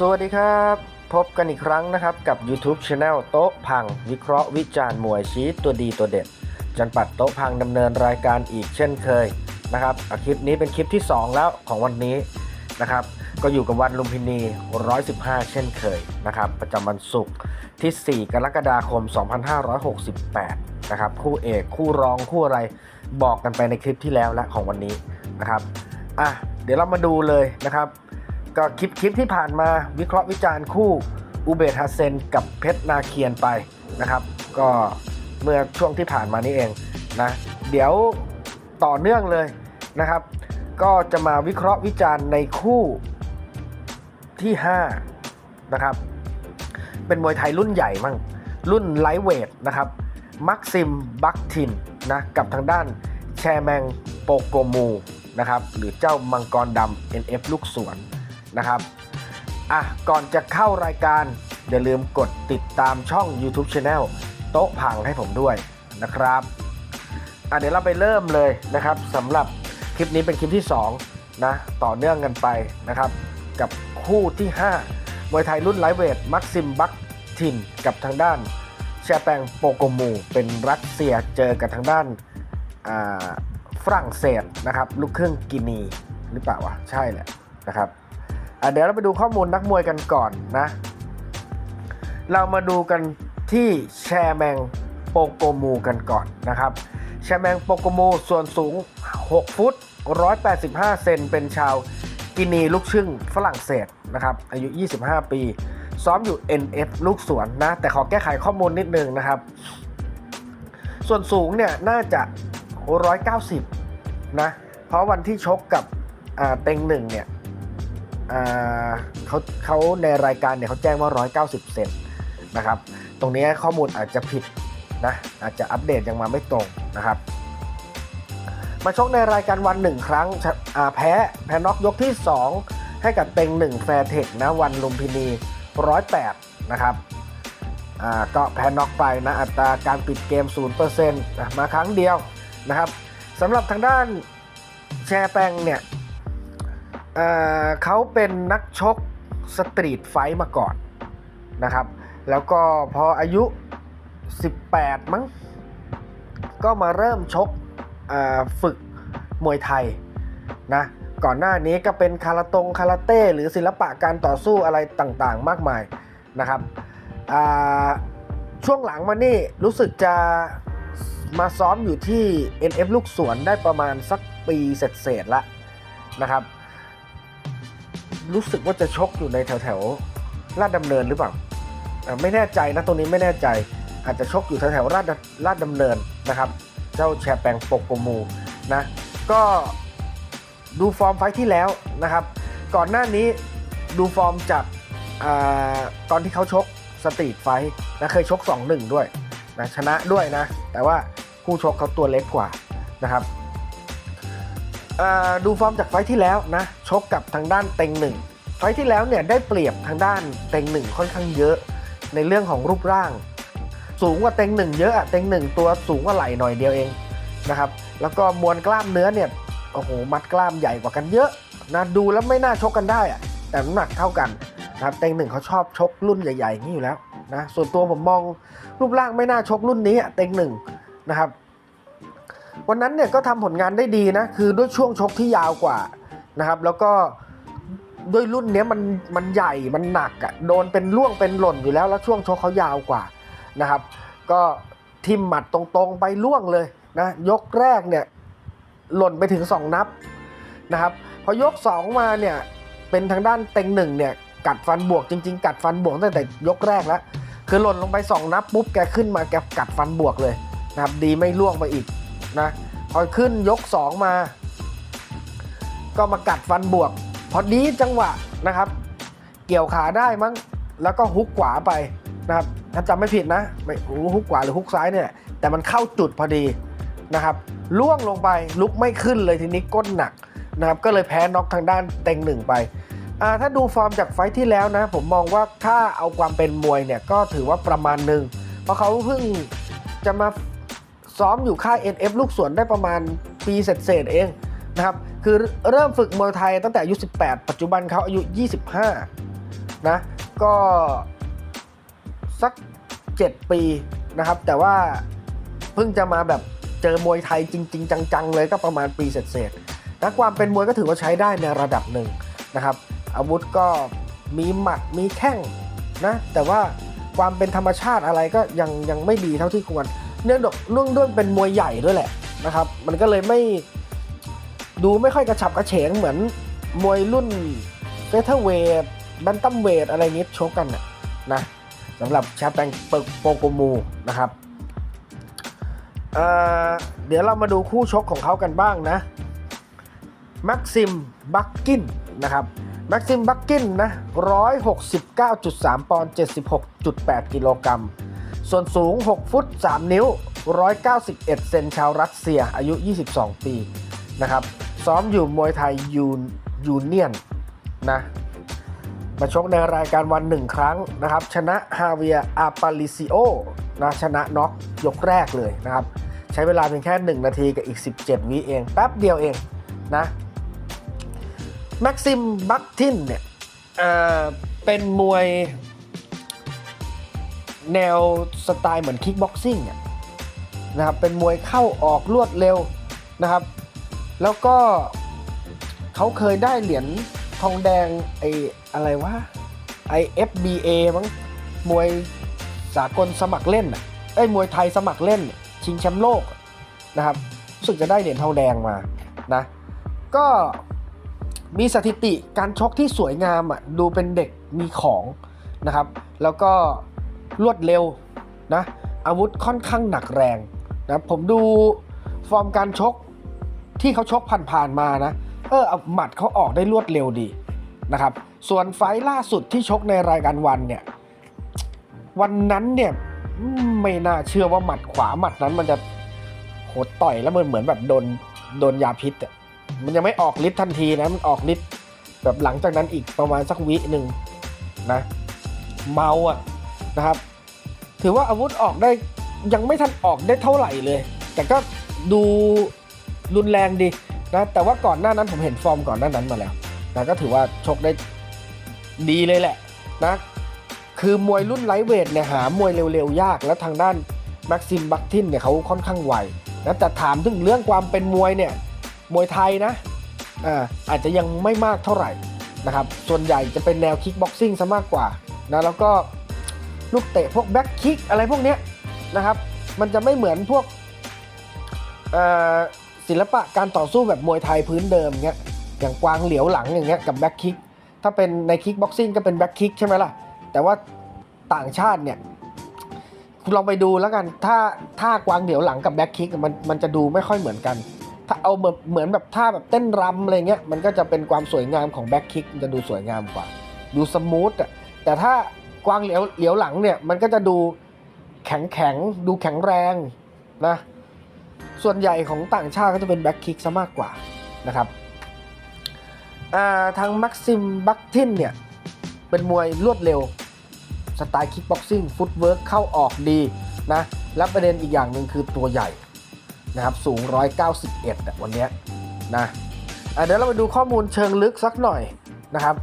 สวัสดีครับ พบกันอีกครั้งนะครับกับ YouTube c h anel โต๊ะพัง วิเคราะห์วิจารณ์มวยชี้ตัวดีตัวเด็ด จันปัดโต๊ะพังดำเนินรายการอีกเช่นเคยนะครับคลิปนี้เป็นคลิปที่ 2 แล้วของวันนี้นะครับ ก็อยู่กับวันลุมพินี 115 เช่นเคยนะครับ ประจำวันศุกร์ที่ 4 กรกฎาคม 2568 นะครับ คู่เอกคู่รองคู่อะไรบอกกันไปในคลิปที่แล้วและของวันนี้นะครับอะเดี๋ยวเรามาดูเลยนะครับ ก็คลิปคลิปที่ผ่านมาวิเคราะห์วิจารณ์คู่อุเบทฮาเซนกับเพชรนาเคียนไปนะครับ ก็เมื่อช่วงที่ผ่านมานี้เองนะเดี๋ยวต่อเนื่องเลยนะครับ ก็จะมาวิเคราะห์วิจารณ์ในคู่ที่ 5 นะครับ เป็นมวยไทยรุ่นใหญ่มั่งรุ่นไลท์เวทนะครับมักซิมบักทินนะกับทางด้านแชร์แมงโปโกมูนะครับหรือเจ้ามังกรดำ NF ลูกสวน นะครับอะก่อนจะเข้ารายการ อย่าลืมกดติดตามช่อง YouTube Channel โต๊ะพังให้ผมด้วยนะครับอะเดี๋ยวเราไปเริ่มเลยนะครับสำหรับคลิปนี้เป็นคลิปที่ 2 นะ ต่อเนื่องกันไปนะครับ กับคู่ที่ 5 มวยไทยรุ่นไลท์เวท มักซิมบักทินกับทางด้านแชแปงโปโกมู เป็นรัสเซียเจอกับทางด้านอ่าฝรั่งเศสนะครับ ลูกครึ่งกินีหรือเปล่าวะ ใช่แหละนะครับ เดี๋ยวเราไปดูข้อมูลนักมวยกันก่อนนะ เรามาดูกันที่แชร์แมงโปโกมูกันก่อนนะครับ แชร์แมงโปโกมูส่วนสูง 6 ฟุต 185 เซนเป็นชาวกินีลูกชึ่งฝรั่งเศสนะครับ อายุ 25 ปี ซ้อมอยู่ NF ลูกสวนนะ แต่ขอแก้ไขข้อมูลนิดนึงนะครับ ส่วนสูงเนี่ยน่าจะ 190 นะ เพราะวันที่ชกกับเต็งหนึ่งเนี่ย เขาเขาในรายการเนี่ยเขาแจ้งว่า 190 เซนนะครับ ตรงนี้ข้อมูลอาจจะผิดนะอาจจะอัปเดตยังมาไม่ตรงนะครับ มาชกในรายการวันหนึ่งครั้งแพ้แพ้น็อกยกที่ 2 ให้กับเต็งหนึ่งแฟร์เทคนะวันลุมพินี 108 นะครับก็แพ้น็อกไปนะอัตราการปิดเกม0%นะมาครั้งเดียวนะครับสำหรับทางด้านแชร์แปงเนี่ย เขาเป็นนักชกสตรีทไฟท์มาก่อนนะครับ แล้วก็พออายุ 18 มั้ง ก็มาเริ่มชกฝึกมวยไทยนะ ก่อนหน้านี้ก็เป็นคาราตงคาราเต้ หรือศิลปะการต่อสู้อะไรต่างๆ มากมายนะครับ ช่วงหลังมานี่รู้สึกจะมาซ้อมอยู่ที่ NF ลูกสวนได้ประมาณสักปีเศษๆละนะครับ รู้สึกว่าจะชกอยู่ในแถวแถวลาดดำเนินหรือเปล่าไม่แน่ใจนะตรงนี้ไม่แน่ใจ อาจจะชกอยู่แถวแถวลาดลาดดำเนินนะครับ เจ้าแชร์แปงปกโกมูนะก็ดูฟอร์มไฟที่แล้วนะครับ ก่อนหน้านี้ดูฟอร์มจากอตอนที่เขาชกสตรีทไฟท์นะเคยชก 2-1 ด้วยนะชนะด้วยนะ แต่ว่าคู่ชกเขาตัวเล็กกว่านะครับ ดูฟอร์มจากไฟที่แล้วนะชกกับทางด้านเต็งหนึ่งไฟที่แล้วเนี่ยได้เปรียบทางด้านเต็งหนึ่งค่อนข้างเยอะในเรื่องของรูปร่าง สูงกว่าเต็งหนึ่งเยอะอะเต็งหนึ่งตัวสูงกว่าไหล่หน่อยเดียวเองนะครับแล้วก็มวลกล้ามเนื้อเนี่ยโอ้โหมัดกล้ามใหญ่กว่ากันเยอะนะดูแล้วไม่น่าชกกันได้อะแต่น้ำหนักเท่ากันนะครับเต็งหนึ่งเขาชอบชกรุ่นใหญ่ๆอย่างนี้อยู่แล้วนะส่วนตัวผมมองรูปร่างไม่น่าชกรุ่นนี้อะเต็งหนึ่งนะครับ วันนั้นเนี่ยก็ทำผลงานได้ดีนะ คือด้วยช่วงชกที่ยาวกว่านะครับ แล้วก็ด้วยรุ่นเนี้ยมันมันใหญ่มันหนักอะ่ะโดนเป็นล่วงเป็นหล่นอยู่แล้วแล้วช่วงชกเขายาวกว่านะครับ ก็ทิมหมัดตรงๆไปล่วงเลยนะยกแรกเนี่ยหล่นไปถึง 2 นับนะครับพอยก 2 มาเนี่ยเป็นทางด้านเต็งหนึ่งเนี่ยกัดฟันบวกจริง ๆ กัดฟันบวกตั้งแต่ยกแรกแล้วคือหล่นลงไป 2 นับปุ๊บแกขึ้นมาแกกัดฟันบวกเลยนะครับดีไม่ล่วงไปอีก นะพอขึ้นยก 2 มา ก็มากัดฟันบวก พอดีจังหวะนะครับ เกี่ยวขาได้มั้งแล้วก็ฮุกขวาไปนะครับถ้าจำไม่ผิดนะไม่รู้ฮุกขวาหรือฮุกซ้ายเนี่ยแต่มันเข้าจุดพอดีนะครับล่วงลงไปลุกไม่ขึ้นเลยทีนี้ก้นหนักนะครับก็เลยแพ้น็อกทางด้านเต็งหนึ่งไปถ้าดูฟอร์มจากไฟที่แล้วนะ ผมมองว่าถ้าเอาความเป็นมวยเนี่ยก็ถือว่าประมาณหนึ่งเพราะเขาเพิ่งจะมา ซ้อมอยู่ค่าย NF ลูกสวนได้ประมาณปีเศษๆเองนะครับ คือเริ่มฝึกมวยไทยตั้งแต่อายุ 18 ปัจจุบันเขาอายุ 25 นะ ก็สัก 7 ปีนะครับ แต่ว่าเพิ่งจะมาแบบเจอมวยไทยจริง ๆ จัง ๆ เลยก็ประมาณปีเศษๆนะความเป็นมวยก็ถือว่าใช้ได้ในระดับหนึ่งนะครับ อาวุธก็มีหมัดมีแข้งนะ แต่ว่าความเป็นธรรมชาติอะไรก็ยังยังไม่ดีเท่าที่ควร เนื่องด้วยเนื่องด้วยเป็นมวยใหญ่ด้วยแหละนะครับ มันก็เลยไม่ดูไม่ค่อยกระฉับกระเฉงเหมือนมวยรุ่นเฟเธอร์เวทบันตัมเวทอะไรนี้ชกกันนะนะสำหรับชาแปงเปิกโปโกมูนะครับเเดี๋ยวเรามาดูคู่ชกของเขากันบ้างนะแม็กซิมบักกินนะครับแม็กซิมบักกินนะ169.3 ปอนด์76.8 กิโลกรัม ส่วนสูง 6 ฟุต 3 นิ้ว 191 เซนชาวรัสเซีย อายุ 22 ปี นะครับ ซ้อมอยู่มวยไทยยูยูเนียนนะ มาชกในรายการวันหนึ่งครั้งนะครับ ชนะฮาเวียอาปาลิซิโอนะชนะน็อกยกแรกเลยนะครับ ใช้เวลาเพียงแค่ 1 นาทีกับอีก 17 วิเอง แป๊บเดียวเองนะ แม็กซิม บัคทินเนี่ยเเป็นมวย แนวสไตล์เหมือนคิกบ็อกซิ่งนะครับเป็นมวยเข้าออกรวดเร็วนะครับ แล้วก็เขาเคยได้เหรียญทองแดงไออะไรวะไอ FBA มั้งมวยสากลสมัครเล่นไอยมวยไทยสมัครเล่น ชิงแชมป์โลกนะครับรู้สึกจะได้เหรียญทองแดงมานะก็มีสถิติการชกที่สวยงามอะดูเป็นเด็กมีของนะครับ แล้วก็ รวดเร็วนะอาวุธค่อนข้างหนักแรงนะผมดูฟอร์มการชกที่เขาชกผ่านๆมานะ เออเอาหมัดเขาออกได้รวดเร็วดีนะครับ ส่วนไฟล่าสุดที่ชกในรายการวันเนี่ย วันนั้นเนี่ยไม่น่าเชื่อว่าหมัดขวาหมัดนั้นมันจะโหดต่อยแล้วมันเหมือนแบบโดนโดนยาพิษอะมันยังไม่ออกฤทธิ์ทันทีนะ มันออกฤทธิ์แบบหลังจากนั้นอีกประมาณสักวิหนึ่งนะ เมาอะ นะครับ ถือว่าอาวุธออกได้ยังไม่ทันออกได้เท่าไหร่เลย แต่ก็ดูรุนแรงดีนะแต่ว่าก่อนหน้านั้นผมเห็นฟอร์มก่อนหน้านั้นมาแล้วนะก็ถือว่าชกได้ดีเลยแหละนะคือมวยรุ่นไลท์เวทเนี่ยหามวยเร็วๆ ยาก แล้วทางด้านแม็กซิมบักทินเนี่ยเขาค่อนข้างไวนะแต่ถามถึงเรื่องความเป็นมวยเนี่ยมวยไทยนะอ่าอาจจะยังไม่มากเท่าไหร่นะครับส่วนใหญ่จะเป็นแนวคิกบ็อกซิ่งซะมากกว่านะแล้วก็ ลูกเตะพวกแบ็คคิกอะไรพวกเนี้ยนะครับ มันจะไม่เหมือนพวกศิลปะการต่อสู้แบบมวยไทยพื้นเดิมเงี้ยอย่างกวางเหลียวหลังอย่างเงี้ยกับแบ็คคิกถ้าเป็นในคิกบ็อกซิ่งก็เป็นแบ็คคิกใช่ไหมล่ะ แต่ว่าต่างชาติเนี่ยคุณลองไปดูแล้วกันถ้าถ้ากวางเหลียวหลังกับแบ็คคิกมันมันจะดูไม่ค่อยเหมือนกัน ถ้าเอาแบบเหมือนแบบท่าแบบเต้นรำอะไรเงี้ยมันก็จะเป็นความสวยงามของแบ็คคิกมันจะดูสวยงามกว่า ดูสมูทอะแต่ถ้า กว้างเหลียวเหลียวหลังเนี่ยมันก็จะดูแข็งแข็งดูแข็งแรงนะส่วนใหญ่ของต่างชาติก็จะเป็นแบ็คคิกซะมากกว่านะครับทางมักซิมบักทินเนี่ยเป็นมวยรวดเร็ว สไตล์คิกบ็อกซิ่งฟุตเวิร์กเข้าออกดีนะและประเด็นอีกอย่างหนึ่งคือตัวใหญ่นะครับสูง 191อ่วันนี้นะเดี๋ยวเราไปดูข้อมูลเชิงลึกสักหน่อยนะครับ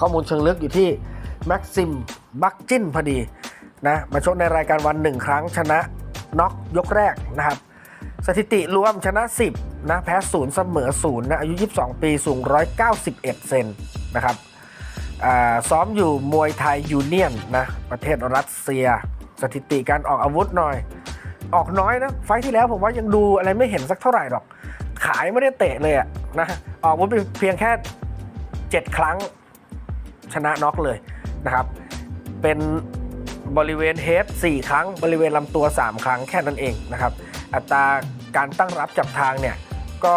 ข้อมูลเชิงลึกอยู่ที่ แม็กซิม บักจินพอดีนะมาชกในรายการวันหนึ่งครั้งชนะน็อกยกแรกนะครับสถิติรวมชนะ 10นะแพ้0เสมอ0นย์นะอายุ 22 ปีสูง 191 เซนนะครับซ้อมอยู่มวยไทยยูเนียนนะประเทศรัสเซีย สถิติการออกอาวุธหน่อย ออกน้อยนะ ไฟท์ที่แล้วผมว่ายังดูอะไรไม่เห็นสักเท่าไหร่หรอก ขายไม่ได้เตะเลยอะนะออกอาวุธเพียงแค่ 7 ครั้งชนะน็อกเลย นะครับ เป็นบริเวณเฮด4 ครั้ง บริเวณลำตัว 3 ครั้งแค่นั้นเองนะครับ อัตราการตั้งรับจับทางเนี่ย ก็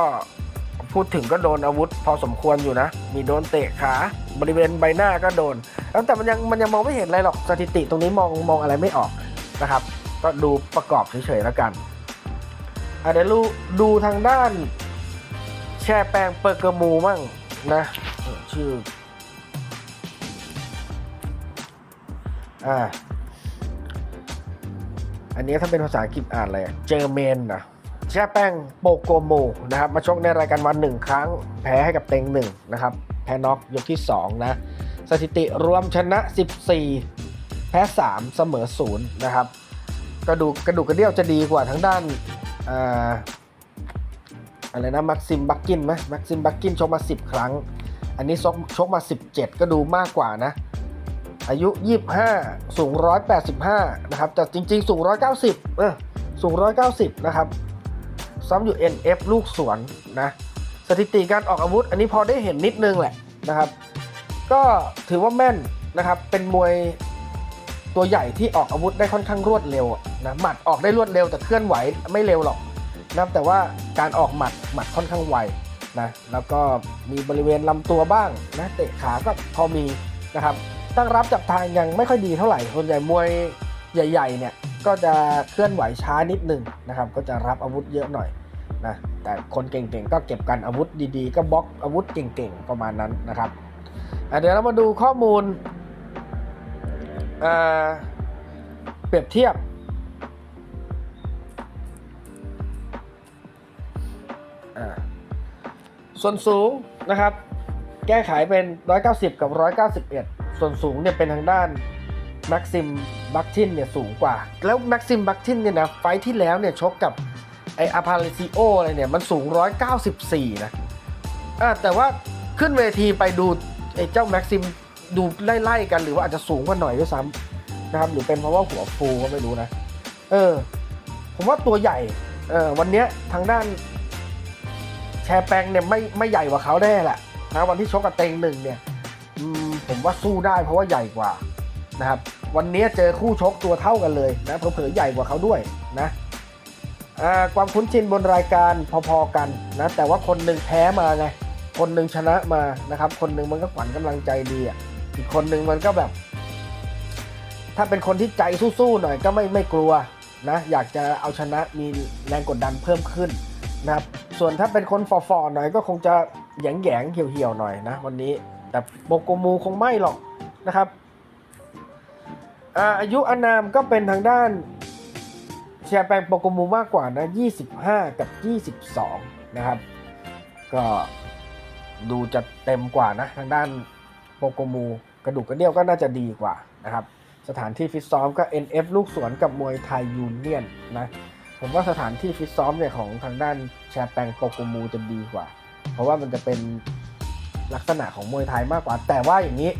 พูดถึงก็โดนอาวุธพอสมควรอยู่นะ มีโดนเตะขาบริเวณใบหน้าก็โดน แล้วแต่มันยังมันยังมองไม่เห็นอะไรหรอกสถิติตรงนี้มองมองอะไรไม่ออกนะครับ ก็ดูประกอบเฉยๆแล้วกันอะเดี๋ยวดูดูทางด้าน แช่แปลงเปอร์เกอร์มูมั่งนะชื่อ อ่า อันนี้ถ้าเป็นภาษาอังกฤษอ่านอะไรเจอร์เมนนะแช่แป้งโปโกโมนะครับ มาชกในรายการวันหนึ่งครั้ง แพ้ให้กับเต็งหนึ่งนะครับ แพ้น็อกยกที่ 2 นะ สถิติรวมชนะ 14 แพ้ 3 เสมอ0นะครับ กระดูกกระดูกกระเดี่ยวจะดีกว่าทั้งด้านอ่าอะไรนะมักซิมบักกินไหมมักซิมบักกินชกมา 10 ครั้ง อันนี้ชกชกมา 17 ก็ดูมากกว่านะ อายุ 25 สูง 185 นะครับ แต่จริงๆ สูง 190 เออ สูง 190 นะครับ ซ้อมอยู่ NF ลูกสวนนะ สถิติการออกอาวุธ อันนี้พอได้เห็นนิดนึงแหละนะครับ ก็ถือว่าแม่นนะครับ เป็นมวยตัวใหญ่ที่ออกอาวุธได้ค่อนข้างรวดเร็วนะหมัดออกได้รวดเร็วแต่เคลื่อนไหวไม่เร็วหรอกนะแต่ว่าการออกหมัดหมัดค่อนข้างไวนะแล้วก็มีบริเวณลำตัวบ้างนะเตะขาก็พอมีนะครับ ตั้งรับจับทางยังไม่ค่อยดีเท่าไหร่ส่วนใหญ่มวยใหญ่ ๆ เนี่ย ก็จะเคลื่อนไหวช้านิดนึงนะครับ ก็จะรับอาวุธเยอะหน่อยนะแต่คนเก่งๆก็เก็บกันอาวุธดีๆ ก็บล็อกอาวุธเก่งๆประมาณนั้นนะครับเดี๋ยวเรามาดูข้อมูลเปรียบเทียบ ส่วนสูงนะครับ แก้ไขเป็น 190 กับ 191 ส่วนสูงเนี่ยเป็นทางด้านแม็กซิมบัคทินเนี่ยสูงกว่า แล้วแม็กซิมบัคทินเนี่ยนะไฟที่แล้วเนี่ยชกกับไออาพาเลซิโออะไรเนี่ยมันสูง 194 นะอ่าแต่ว่าขึ้นเวทีไปดูไอเจ้าแม็กซิมดูไล่ๆกันหรือว่าอาจจะสูงกว่าหน่อยด้วยซ้ำนะครับหรือเป็นเพราะว่าหัวฟูก็ไม่รู้นะ เออ ผมว่าตัวใหญ่เออวันเนี้ยทางด้านแชร์แปงเนี่ยไม่ไม่ใหญ่กว่าเขาแน่แหละนะวันที่ชกกับเต็งหนึ่งเนี่ย ผมว่าสู้ได้เพราะว่าใหญ่กว่านะครับ วันนี้เจอคู่ชกตัวเท่ากันเลยนะเผลอๆใหญ่กว่าเขาด้วยนะความคุ้นชินบนรายการพอๆกันนะแต่ว่าคนหนึ่งแพ้มาไงคนหนึ่งชนะมานะครับ คนหนึ่งมันก็ขวัญกำลังใจดีอะอีกคนหนึ่งมันก็แบบ ถ้าเป็นคนที่ใจสู้ๆหน่อยก็ไม่ไม่กลัวนะอยากจะเอาชนะมีแรงกดดันเพิ่มขึ้นนะครับส่วนถ้าเป็นคนฟอๆหน่อยก็คงจะแยงๆเหี่ยวๆหน่อยนะ วันนี้ แต่โปโกมูคงไม่หรอกนะครับอายุอานามก็เป็นทางด้านแชร์แปลงโปโกมูมากกว่านะ 25 กับ 22 นะครับ ก็ดูจะเต็มกว่านะ ทางด้านโปโกมูกระดูกกระเดี่ยวก็น่าจะดีกว่านะครับ สถานที่ฟิตซ้อมก็ NF ลูกสวนกับมวยไทยยูเนียนนะผมว่าสถานที่ฟิตซ้อมเนี่ยของทางด้านแชร์แปงโปโกมูจะดีกว่า เพราะว่ามันจะเป็น ลักษณะของมวยไทยมากกว่า แต่ว่าอย่างนี้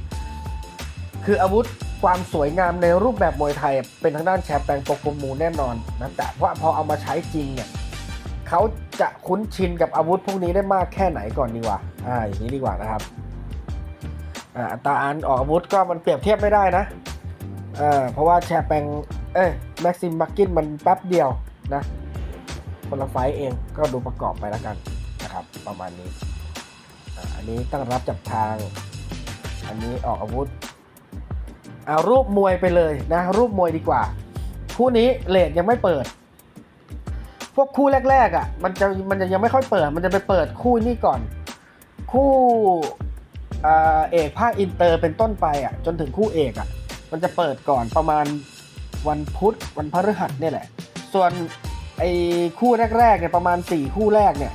คืออาวุธความสวยงามในรูปแบบมวยไทย เป็นทางด้านแชร์แปลงโปโกมูแน่นอนนะแต่ว่าพอเอามาใช้จริงเนี่ยเขาจะคุ้นชินกับอาวุธพวกนี้ได้มากแค่ไหนก่อนดีกว่าอ่าอย่างนี้ดีกว่านะครับอ่าอัตราอันออกอาวุธก็มันเปรียบเทียบไม่ได้นะอ่าเพราะว่าแชร์แปลงเอ้ยแม็กซิมบักกินมันแป๊บเดียวนะคนละไฟต์เองก็ดูประกอบไปแล้วกันนะครับ ประมาณนี้ อันนี้ตั้งรับจับทาง อันนี้ออกอาวุธเอารูปมวยไปเลยนะรูปมวยดีกว่า คู่นี้เลทยังไม่เปิด พวกคู่แรกๆอะมันจะมันจะยังไม่ค่อยเปิด มันจะไปเปิดคู่นี้ก่อน คู่เอกภาคอินเตอร์เป็นต้นไปอะจนถึงคู่เอกอะมันจะเปิดก่อนประมาณวันพุธวันพฤหัสเนี่ยแหละ ส่วนไอ้คู่แรกๆเนี่ยประมาณ 4 คู่แรกเนี่ย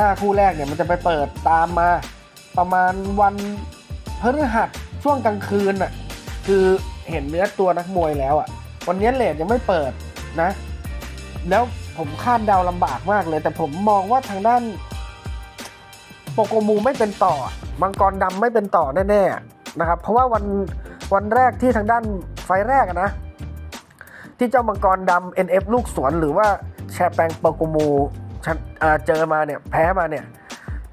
ห้าคู่แรกเนี่ยมันจะไปเปิดตามมาประมาณวันพฤหัสช่วงกลางคืนน่ะคือเห็นเนื้อตัวนักมวยแล้วอะ วันนี้เลทยังไม่เปิดนะ แล้วผมคาดเดาลำบากมากเลย แต่ผมมองว่าทางด้านโปโกมูไม่เป็นต่อมังกรดำไม่เป็นต่อแน่ๆนะครับ เพราะว่าวันวันแรกที่ทางด้านไฟแรกนะ ที่เจ้ามังกรดำ NF ลูกสวนหรือว่าแชร์แปงโปโกมู เอ่อเจอมาเนี่ยแพ้มาเนี่ย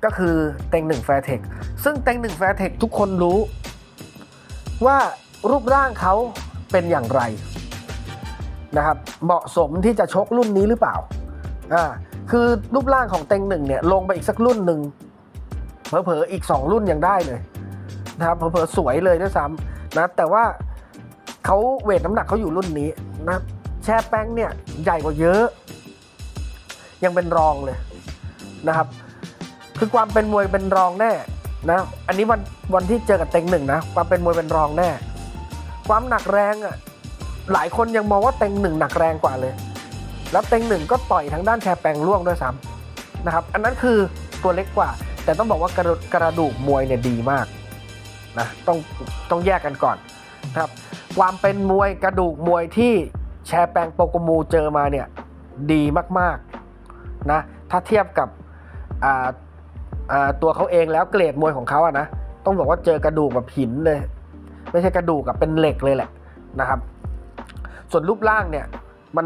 ก็คือเต็งหนึ่งแฟร์เทคซึ่งเต็งหนึ่งแฟร์เทคทุกคนรู้ว่ารูปร่างเขาเป็นอย่างไรนะครับเหมาะสมที่จะชกรุ่นนี้หรือเปล่าอ่าคือรูปร่างของเต็งหนึ่งเนี่ยลงไปอีกสักรุ่นหนึ่งเผลอๆอีก 2 รุ่นยังได้เลยนะครับเผลอๆสวยเลยด้วยซ้ำนะแต่ว่าเขาเวทน้ำหนักเขาอยู่รุ่นนี้นะแช่แป้งเนี่ยใหญ่กว่าเยอะ ยังเป็นรองเลยนะครับ คือความเป็นมวยเป็นรองแน่นะอันนี้วันวันที่เจอกับเต็งหนึ่งนะความเป็นมวยเป็นรองแน่ ความหนักแรงอะหลายคนยังมองว่าเต็งหนึ่งหนักแรงกว่าเลย แล้วเต็งหนึ่งก็ต่อยทางด้านแชร์แปงล่วงด้วยซ้ำนะครับ อันนั้นคือตัวเล็กกว่า แต่ต้องบอกว่ากระดูกระดูกมวยเนี่ยดีมากนะต้องต้องแยกกันก่อนนะครับ ความเป็นมวยกระดูกมวยที่แชร์แปงโปรโกมูเจอมาเนี่ยดีมากๆ นะถ้าเทียบกับตัวเขาเองแล้วเกรดมวยของเขาอะนะต้องบอกว่าเจอกระดูกแบบหินเลย ไม่ใช่กระดูกกับเป็นเหล็กเลยแหละนะครับ ส่วนรูปร่างเนี่ยมัน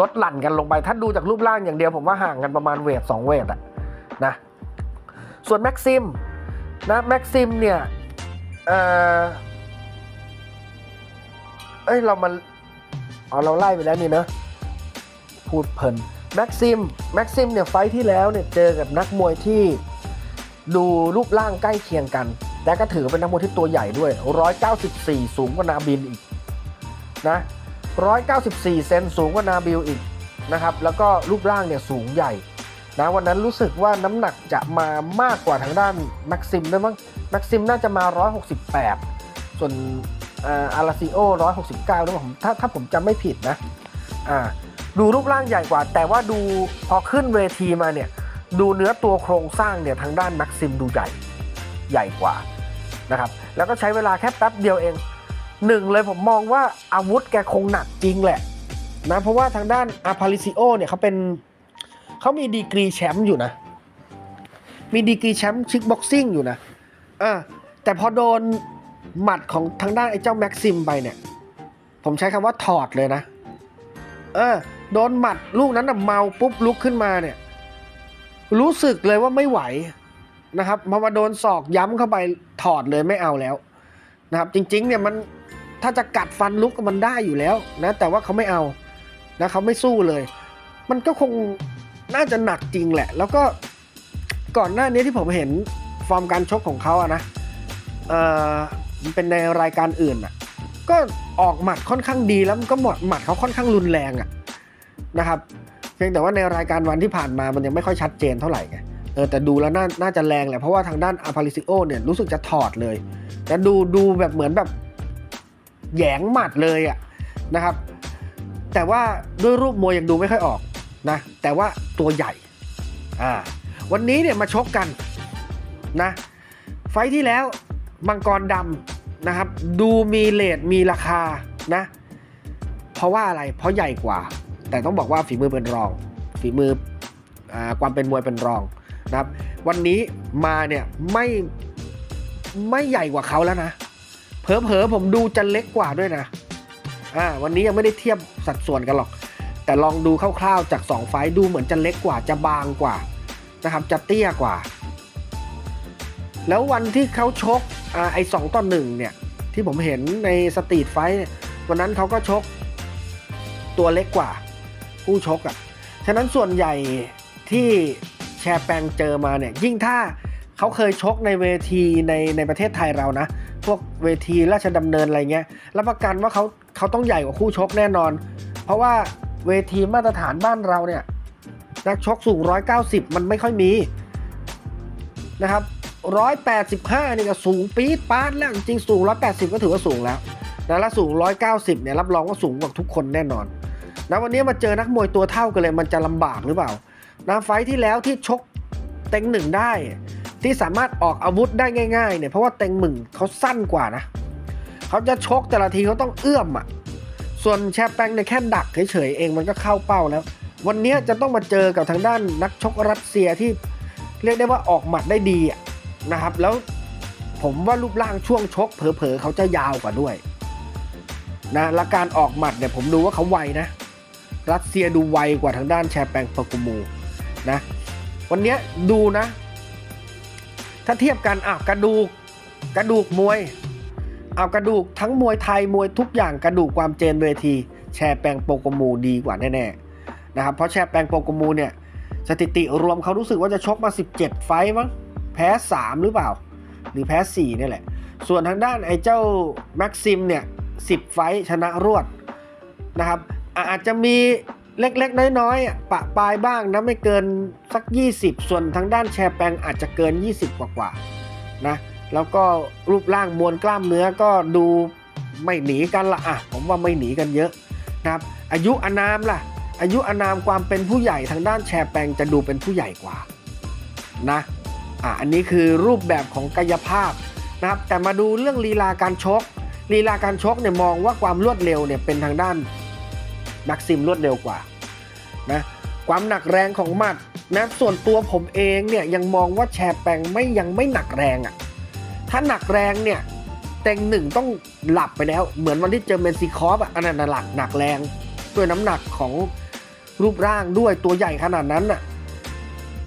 ลดหลั่นกันลงไป ถ้าดูจากรูปร่างอย่างเดียวผมว่าห่างกันประมาณเวทสองเวทอะนะส่วนแม็กซิมนะแม็กซิมเนี่ยเออเอ้ยเรามาเอาเราไล่ไปแล้วนี่เนอะพูดเพลิน แม็กซิมแม็กซิมเนี่ยไฟที่แล้วเนี่ยเจอกับนักมวยที่ดูรูปร่างใกล้เคียงกัน แต่ก็ถือเป็นนักมวยที่ตัวใหญ่ด้วย 194 สูงกว่านาบินอีกนะ194 เซนสูงกว่านาบิลอีกนะครับแล้วก็รูปร่างเนี่ยสูงใหญ่นะวันนั้นรู้สึกว่าน้ำหนักจะมามากกว่าทางด้านแม็กซิมด้วยมั้งแม็กซิมน่าจะมา 168 ส่วนอาราซิโอ 169ด้วยผมถ้าถ้าผมจำไม่ผิดนะอ่า ดูรูปร่างใหญ่กว่า แต่ว่าดูพอขึ้นเวทีมาเนี่ยดูเนื้อตัวโครงสร้างเนี่ยทางด้านแม็กซิมดูใหญ่ใหญ่กว่านะครับแล้วก็ใช้เวลาแค่แป๊บเดียวเองหนึ่งเลยผมมองว่าอาวุธแกคงหนักจริงแหละนะเพราะว่าทางด้านอาพาริซิโอเนี่ยเขาเป็นเขามีดีกรีแชมป์อยู่นะ มีดีกรีแชมป์ชิคบ็อกซิ่งอยู่นะอ่าแต่พอโดนหมัดของทางด้านไอ้เจ้าแม็กซิมไปเนี่ย ผมใช้คำว่าถอดเลยนะ เออ โดนหมัดลูกนั้นเมาปุ๊บลุกขึ้นมาเนี่ย รู้สึกเลยว่าไม่ไหวนะครับพอมาโดนศอกย้ำเข้าไปถอดเลยไม่เอาแล้วนะครับ จริงๆเนี่ยมันถ้าจะกัดฟันลุกมันได้อยู่แล้วนะแต่ว่าเขาไม่เอานะเขาไม่สู้เลย มันก็คงน่าจะหนักจริงแหละ แล้วก็ก่อนหน้านี้ที่ผมเห็นฟอร์มการชกของเขาอะนะเออมันเป็นในรายการอื่นอะก็ออกหมัดค่อนข้างดีแล้วมันก็หมดหมัดเขาค่อนข้างรุนแรงอะ นะครับเพียงแต่ว่าในรายการวันที่ผ่านมามันยังไม่ค่อยชัดเจนเท่าไหร่ไงเออแต่ดูแล้วน่าน่าจะแรงแหละเพราะว่าทางด้านอาพาริซิโอเนี่ยรู้สึกจะถอดเลยแต่ดูดูแบบเหมือนแบบแยงหมัดเลยอะนะครับ แต่ว่าด้วยรูปมวยยังดูไม่ค่อยออกนะแต่ว่าตัวใหญ่อ่าวันนี้เนี่ยมาชกกันนะไฟท์ที่แล้วมังกรดำนะครับ ดูมีเลทมีราคานะ เพราะว่าอะไรเพราะใหญ่กว่า แต่ต้องบอกว่าฝีมือเป็นรอง ฝีมืออความเป็นมวยเป็นรองนะครับ วันนี้มาเนี่ยไม่ไม่ใหญ่กว่าเขาแล้วนะเผลอๆผมดูจะเล็กกว่าด้วยนะอ่าวันนี้ยังไม่ได้เทียบสัดส่วนกันหรอก แต่ลองดูคร่าวๆจาก 2 ไฟดูเหมือนจะเล็กกว่าจะบางกว่านะครับจะเตี้ยกว่า แล้ววันที่เขาชกอ่าไอ้สองต่อหนึ่งเนี่ยที่ผมเห็นในสตรีทไฟท์วันนั้นเขาก็ชกตัวเล็กกว่า ผู้ชกอะ่ะฉะนั้นส่วนใหญ่ที่แชร์แปงเจอมาเนี่ยยิ่งถ้าเขาเคยชกในเวทีในในประเทศไทยเรานะ พวกเวทีราชดำเนินอะไรเงี้ยรับประกันว่าเขาเขาต้องใหญ่กว่าคู่ชกแน่นอน เพราะว่าเวทีมาตรฐานบ้านเราเนี่ยนักชกสูง 190 มันไม่ค่อยมีนะครับ 185 นี่ก็สูงปี๊ดปาดแล้วจริงสูง 180 ก็ถือว่าสูงแล้วนะแล้วสูง 190 เนี่ยรับรองว่าสูงกว่าทุกคนแน่นอน นะวันนี้มาเจอนักมวยตัวเท่ากันเลยมันจะลำบากหรือเปล่านะไฟที่แล้วที่ชกเต็งหนึ่งได้ ที่สามารถออกอาวุธได้ง่ายๆเนี่ยเพราะว่าเต็งหนึ่งเขาสั้นกว่านะเขาจะชกแต่ละทีเขาต้องเอื้อมอะส่วนแชร์แปงเนี่ยแค่ดักเฉยๆเองมันก็เข้าเป้าแล้ว วันนี้จะต้องมาเจอกับทางด้านนักชกรัสเซียที่เรียกได้ว่าออกหมัดได้ดีะนะครับ แล้วผมว่ารูปร่างช่วงชกเผลอๆเขาจะยาวกว่าด้วยนะและการออกหมัดเนี่ยผมดูว่าเขาไวนะ รัสเซียดูไวกว่าทางด้านแชร์แปงปากูมูนะวันนี้ดูนะ ถ้าเทียบกันอะกระดูกกระดูกมวยเอากระดูกทั้งมวยไทยมวยทุกอย่างกระดูกความเจนเวที แชร์แปงโปโกมูดีกว่าแน่ๆนะครับเพราะแชร์แปงโปโกมูเนี่ยสถิติรวมเขารู้สึกว่าจะชกมา 17 ไฟมั้งแพ้ 3 หรือเปล่า หรือแพ้4นี่แหละ ส่วนทางด้านไอ้เจ้าแม็กซิมเนี่ย10 ไฟชนะรวดนะครับ อาจจะมีเล็กๆ น้อยๆอะปะปลายบ้างนะไม่เกินสัก 20 ส่วนทางด้านแชร์แปงอาจจะเกิน 20 กว่าๆนะแล้วก็รูปร่างมวลกล้ามเนื้อก็ดูไม่หนีกันละอะผมว่าไม่หนีกันเยอะนะครับอายุอานามล่ะ อายุอานามความเป็นผู้ใหญ่ทางด้านแชร์แปงจะดูเป็นผู้ใหญ่กว่านะอะอันนี้คือรูปแบบของกายภาพนะครับแต่มาดูเรื่องลีลาการชกลีลาการชกเนี่ยมองว่าความรวดเร็วเนี่ยเป็นทางด้าน แม็กซิมรวดเร็วกว่านะความหนักแรงของหมัดนะส่วนตัวผมเองเนี่ยยังมองว่าแชร์แปงไม่ยังไม่หนักแรงอะ่ะถ้าหนักแรงเนี่ยเต็งหนึ่งต้องหลับไปแล้ว เหมือนวันที่เจอเมนซิคอฟอะอันนั้นหลักหนักแรง ด้วยน้ำหนักของรูปร่างด้วยตัวใหญ่ขนาดนั้นน่ะ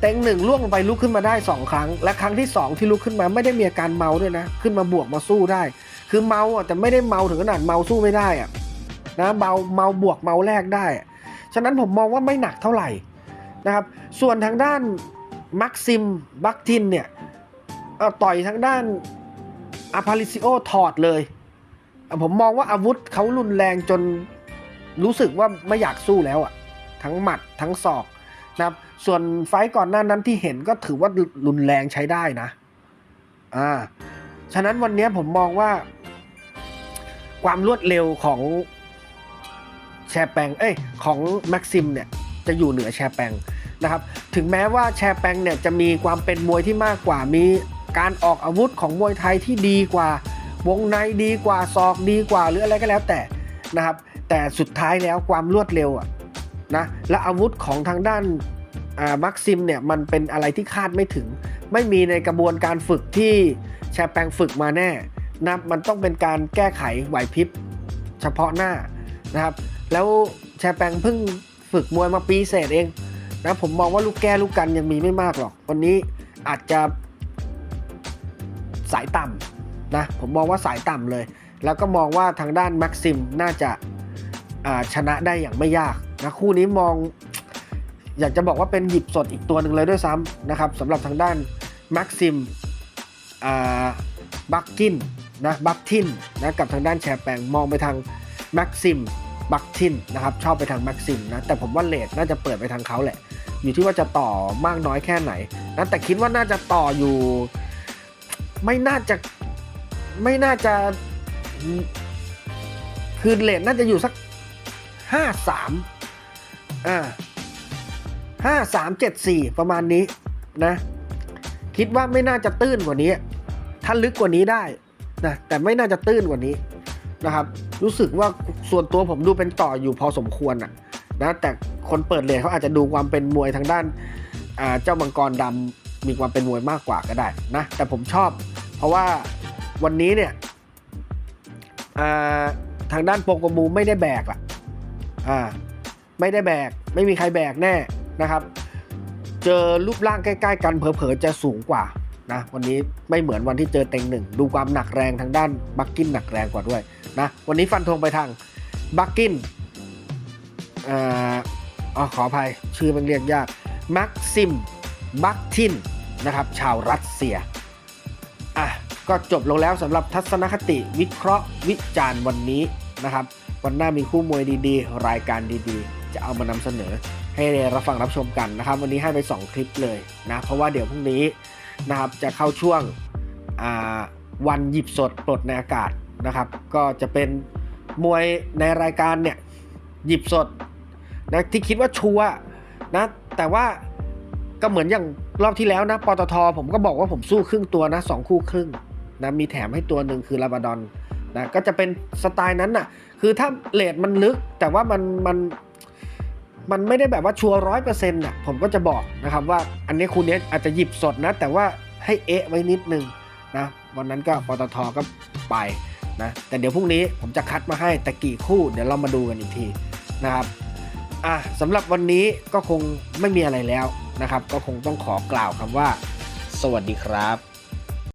เต็งหนึ่งล่วงลงไปลุกขึ้นมาได้สองครั้ง และครั้งที่สองที่ลุกขึ้นมาไม่ได้มีอาการเมาด้วยนะ ขึ้นมาบวกมาสู้ได้ คือเมาอะแต่ไม่ได้เมาถึงขนาดเมาสู้ไม่ได้อะ นะเมาเมาบวกเมาแรกได้ ฉะนั้นผมมองว่าไม่หนักเท่าไหร่นะครับ ส่วนทางด้านมักซิมบักทินเนี่ยต่อยทางด้านอาพาลิซิโอถอดเลย ผมมองว่าอาวุธเขารุนแรงจนรู้สึกว่าไม่อยากสู้แล้วอะ ทั้งหมัดทั้งศอกนะครับ ส่วนไฟต์ก่อนหน้านั้นที่เห็นก็ถือว่ารุนแรงใช้ได้นะ อ่า ฉะนั้นวันนี้ผมมองว่า ความรวดเร็วของ ชร์แปงเอ้ยของแม็กซิมเนี่ยจะอยู่เหนือแชร์แปงนะครับถึงแม้ว่าแชร์แปงเนี่ยจะมีความเป็นมวยที่มากกว่ามีการออกอาวุธของมวยไทยที่ดีกว่าวงในดีกว่าศอกดีกว่าหรืออะไรก็แล้วแต่นะครับแต่สุดท้ายแล้วความรวดเร็วอะนะและอาวุธของทางด้านอ่ามักซิมเนี่ยมันเป็นอะไรที่คาดไม่ถึง ไม่มีในกระบวนการฝึกที่แชร์แปงฝึกมาแน่นะมันต้องเป็นการแก้ไขไหวพริบเฉพาะหน้านะครับ แล้วแชร์แปงเพิ่งฝึกมวยมาปีเศษเองนะผมมองว่าลูกแก้ลูกกันยังมีไม่มากหรอก วันนี้อาจจะสายต่ำนะผมมองว่าสายต่ำเลย แล้วก็มองว่าทางด้านแม็กซิมน่าจะาชนะได้อย่างไม่ยากนะคู่นี้มองอยากจะบอกว่าเป็นหยิบสดอีกตัวหนึ่งเลยด้วยซ้ำนะครับสำหรับทางด้านแม็กซิมบักกินนะบักทินนะกับทางด้านแชร์แปงมองไปทางแม็กซิม บักทินนะครับชอบไปทางแม็กซิมนะแต่ผมว่าเลทน่าจะเปิดไปทางเขาแหละ อยู่ที่ว่าจะต่อมากน้อยแค่ไหนนะแต่คิดว่าน่าจะต่ออยู่ ไม่น่าจะไม่น่าจะคือเลทน่าจะอยู่สักห้าสามอ่าห้าสามเจ็ดสี่ประมาณนี้นะ คิดว่าไม่น่าจะตื้นกว่านี้ ถ้าลึกกว่านี้ได้นะแต่ไม่น่าจะตื้นกว่านี้ นะครับ รู้สึกว่าส่วนตัวผมดูเป็นต่ออยู่พอสมควรอะนะแต่คนเปิดเลยเขาอาจจะดูความเป็นมวยทางด้านเจ้ามังกรดำมีความเป็นมวยมากกว่าก็ได้นะแต่ผมชอบ เพราะว่าวันนี้เนี่ยทางด้านโปรโกมูไม่ได้แบกอะอ่าไม่ได้แบก ไม่มีใครแบกแน่นะครับ เจอรูปร่างใกล้ๆ กันเผลอๆจะสูงกว่านะวันนี้ไม่เหมือนวันที่เจอเต็งหนึ่ง ดูความหนักแรงทางด้านบักกินหนักแรงกว่าด้วย นะ วันนี้ฟันธงไปทางบักกินเอ่ออ๋อขออภัย ชื่อมันเรียกยาก มักซิม บักทิน นะครับ ชาวรัสเซีย อะ ก็จบลงแล้วสำหรับทัศนคติวิเคราะห์วิจารณ์วันนี้นะครับ วันหน้ามีคู่มวยดีๆ รายการดีๆ จะเอามานำเสนอให้ได้รับฟังรับชมกันนะครับ วันนี้ให้ไป 2 คลิปเลยนะ เพราะว่าเดี๋ยวพรุ่งนี้นะครับจะเข้าช่วงวันหยิบสดปลดในอากาศ นะครับ ก็จะเป็นมวยในรายการเนี่ยหยิบสดนะที่คิดว่าชัวนะแต่ว่าก็เหมือนอย่างรอบที่แล้วนะปตทผมก็บอกว่าผมสู้ครึ่งตัวนะสองคู่ครึ่งนะมีแถมให้ตัวหนึ่งคือลาบาดอนนะก็จะเป็นสไตล์นั้นน่ะคือถ้าเลทมันลึกแต่ว่ามันมันมันไม่ได้แบบว่าชัวร้อยเปอร์เซ็นต์่ะผมก็จะบอกนะครับว่าอันนี้คุณเนี้ยอาจจะหยิบสดนะ แต่ว่าให้เอะไว้นิดนึงนะวันนั้นก็ปตทก็ไป นะ แต่เดี๋ยวพรุ่งนี้ผมจะคัดมาให้แต่กี่คู่เดี๋ยวเรามาดูกันอีกทีนะครับอะสำหรับวันนี้ก็คงไม่มีอะไรแล้วนะครับ ก็คงต้องขอกล่าวคำว่า สวัสดีครับ